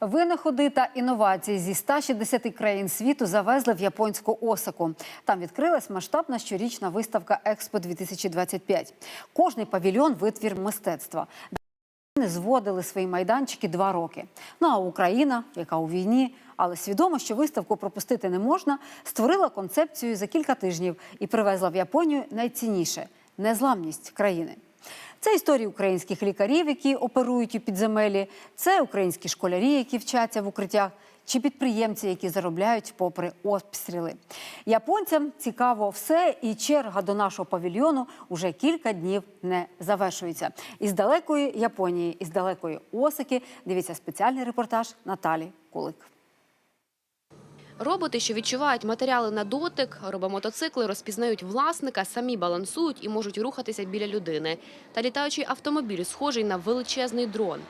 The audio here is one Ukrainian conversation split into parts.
Винаходи та інновації зі 160 країн світу завезли в японську Осаку. Там відкрилась масштабна щорічна виставка Експо 2025 Кожний павільйон витвір мистецтва. Вони зводили свої майданчики два роки. Ну а Україна, яка у війні, але свідомо, що виставку пропустити не можна, створила концепцію за кілька тижнів і привезла в Японію найцінніше незламність країни. Це історії українських лікарів, які оперують у підземелі, це українські школярі, які вчаться в укриттях, чи підприємці, які заробляють попри обстріли. Японцям цікаво все, і черга до нашого павільйону уже кілька днів не завершується. Із далекої Японії, із далекої Осаки, дивіться спеціальний репортаж Наталі Кулик. Роботи, що відчувають матеріали на дотик, робомотоцикли розпізнають власника, самі балансують і можуть рухатися біля людини. Та літаючий автомобіль схожий на величезний дрон.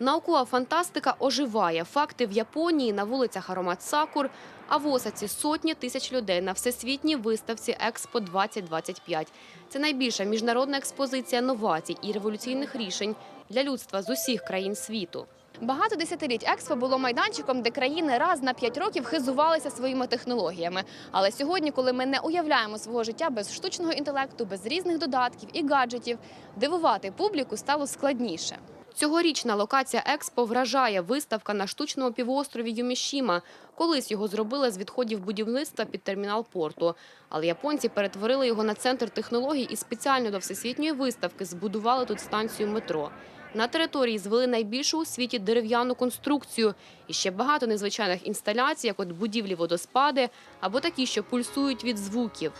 Наукова фантастика оживає. Факти в Японії на вулицях аромат сакур, а в Осаці сотні тисяч людей на всесвітній виставці Експо 2025. Це найбільша міжнародна експозиція новацій і революційних рішень для людства з усіх країн світу. Багато десятиліть експо було майданчиком, де країни раз на п'ять років хизувалися своїми технологіями. Але сьогодні, коли ми не уявляємо свого життя без штучного інтелекту, без різних додатків і гаджетів, дивувати публіку стало складніше. Цьогорічна локація Експо вражає виставка на штучному півострові Юмішіма. Колись його зробили з відходів будівництва під термінал порту. Але японці перетворили його на центр технологій і спеціально до всесвітньої виставки збудували тут станцію метро. На території звели найбільшу у світі дерев'яну конструкцію і ще багато незвичайних інсталяцій, як от будівлі водоспади або такі, що пульсують від звуків.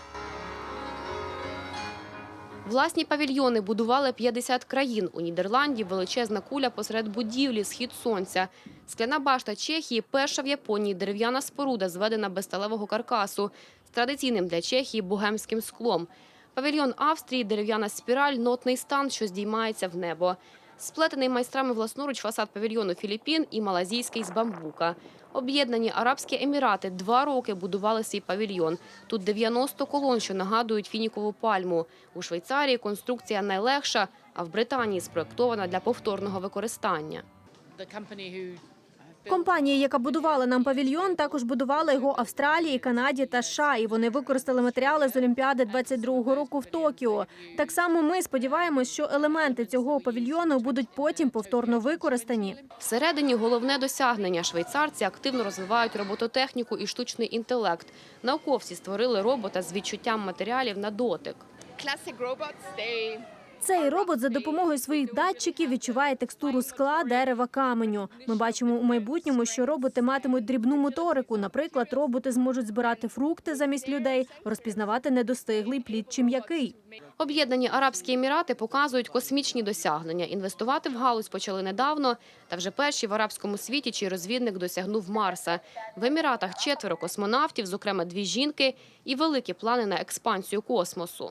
Власні павільйони будували 50 країн. У Нідерланді величезна куля посеред будівлі, схід сонця. Скляна башта Чехії – перша в Японії дерев'яна споруда, зведена без сталевого каркасу, з традиційним для Чехії богемським склом. Павільйон Австрії – дерев'яна спіраль, нотний стан, що здіймається в небо. Сплетений майстрами власноруч фасад павільйону Філіппін і малазійський з бамбука. Об'єднані Арабські Емірати два роки будували свій павільйон. Тут 90 колон, що нагадують фінікову пальму. У Швейцарії конструкція найлегша, а в Британії спроектована для повторного використання. Компанія, яка будувала нам павільйон, також будувала його Австралії, Канаді та США. І вони використали матеріали з Олімпіади 22-го року в Токіо. Так само ми сподіваємось, що елементи цього павільйону будуть потім повторно використані. Всередині головне досягнення. Швейцарці активно розвивають робототехніку і штучний інтелект. Науковці створили робота з відчуттям матеріалів на дотик. Classic robots, they Цей робот за допомогою своїх датчиків відчуває текстуру скла, дерева, каменю. Ми бачимо у майбутньому, що роботи матимуть дрібну моторику. Наприклад, роботи зможуть збирати фрукти замість людей, розпізнавати недостиглий плід чи м'який. Об'єднані Арабські Емірати показують космічні досягнення. Інвестувати в галузь почали недавно, та вже перші в арабському світі, чий розвідник досягнув Марса. В Еміратах четверо космонавтів, зокрема дві жінки, і великі плани на експансію космосу.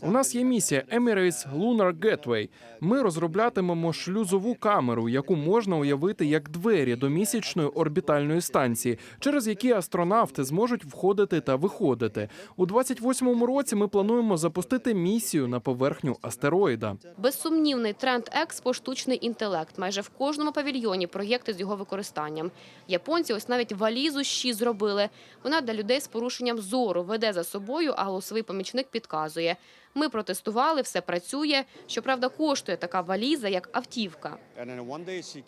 У нас є місія Emirates Lunar Gateway. Ми розроблятимемо шлюзову камеру, яку можна уявити як двері до місячної орбітальної станції, через які астронавти зможуть входити та виходити. У 28-му році ми плануємо запустити місію на поверхню астероїда. Безсумнівний тренд експо – штучний інтелект. Майже в кожному павільйоні проєкти з його використанням. Японці ось навіть валізу щі зробили. Вона для людей з порушенням зору веде за собою, а голосовий помічник підказує. Ми протестували, все працює. Щоправда, коштує така валіза, як автівка.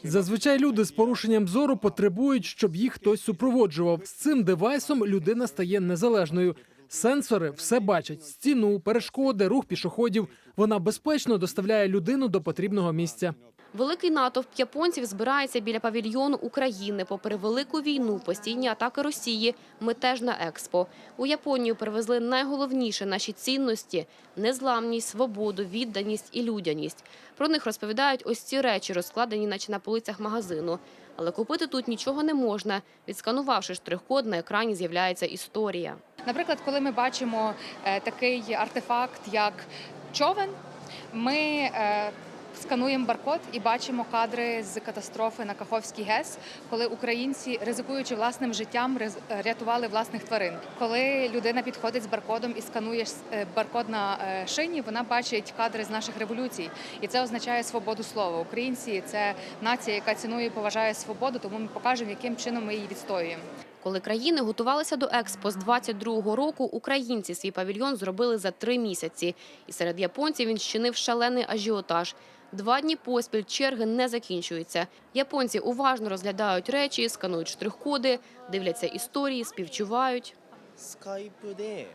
Зазвичай люди з порушенням зору потребують, щоб їх хтось супроводжував. З цим девайсом людина стає незалежною. Сенсори все бачать: стіну, перешкоди, рух пішоходів. Вона безпечно доставляє людину до потрібного місця. Великий натовп японців збирається біля павільйону України. Попри велику війну, постійні атаки Росії, ми теж на експо. У Японію привезли найголовніше наші цінності – незламність, свободу, відданість і людяність. Про них розповідають ось ці речі, розкладені наче на полицях магазину. Але купити тут нічого не можна. Відсканувавши штрих-код, на екрані з'являється історія. Наприклад, коли ми бачимо е, такий артефакт, як човен, ми е, скануємо баркод і бачимо кадри з катастрофи на Каховський ГЕС, коли українці, ризикуючи власним життям, рятували власних тварин. Коли людина підходить з баркодом і сканує е, баркод на е, шині, вона бачить кадри з наших революцій, і це означає свободу слова. Українці це нація, яка цінує і поважає свободу, тому ми покажемо, яким чином ми її відстоюємо. Коли країни готувалися до експо з 22-го року, українці свій павільйон зробили за три місяці. І серед японців він щинив шалений ажіотаж. Два дні поспіль черги не закінчуються. Японці уважно розглядають речі, сканують штрих-коди, дивляться історії, співчувають. スカイプで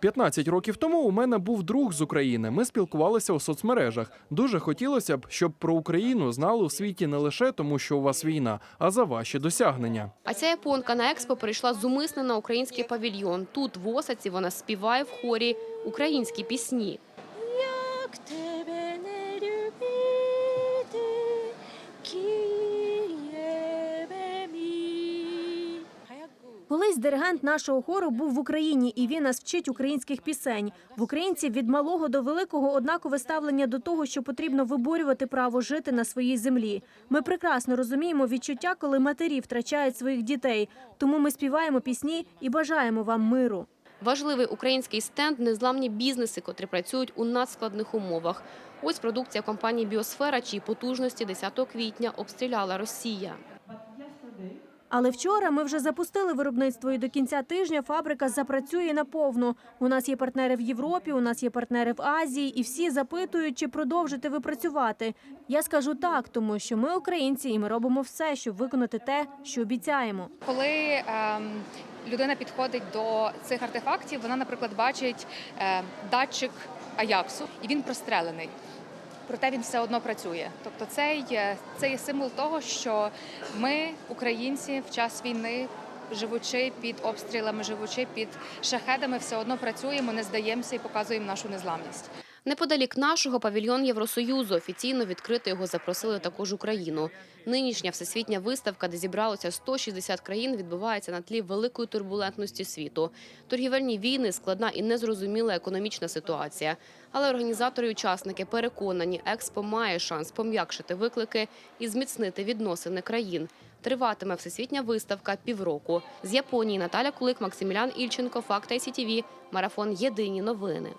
15 років тому у мене був друг з України. Ми спілкувалися у соцмережах. Дуже хотілося б, щоб про Україну знали у світі не лише тому, що у вас війна, а за ваші досягнення. А ця японка на експо прийшла зумисне на український павільйон. Тут, в Осаці, вона співає в хорі українські пісні. Колись диригент нашого хору був в Україні, і він нас вчить українських пісень. В українців від малого до великого однакове ставлення до того, що потрібно виборювати право жити на своїй землі. Ми прекрасно розуміємо відчуття, коли матері втрачають своїх дітей. Тому ми співаємо пісні і бажаємо вам миру. Важливий український стенд – незламні бізнеси, котрі працюють у надскладних умовах. Ось продукція компанії «Біосфера», чиї потужності 10 квітня обстріляла Росія. Але вчора ми вже запустили виробництво, і до кінця тижня фабрика запрацює наповну. У нас є партнери в Європі, у нас є партнери в Азії, і всі запитують, чи продовжити ви працювати. Я скажу так, тому що ми українці, і ми робимо все, щоб виконати те, що обіцяємо. Коли ем, людина підходить до цих артефактів, вона, наприклад, бачить е, датчик Аяксу, і він прострелений. Проте він все одно працює. Тобто, це є, це є символ того, що ми, українці, в час війни, живучи під обстрілами, живучи під шахедами, все одно працюємо, не здаємося і показуємо нашу незламність. Неподалік нашого павільйон Євросоюзу. Офіційно відкрити його запросили також Україну. Нинішня всесвітня виставка, де зібралося 160 країн, відбувається на тлі великої турбулентності світу. Торгівельні війни, складна і незрозуміла економічна ситуація. Але організатори і учасники переконані, експо має шанс пом'якшити виклики і зміцнити відносини країн. Триватиме всесвітня виставка півроку. З Японії Наталя Кулик, Максимілян Ільченко, Факт ICTV, Марафон Єдині новини.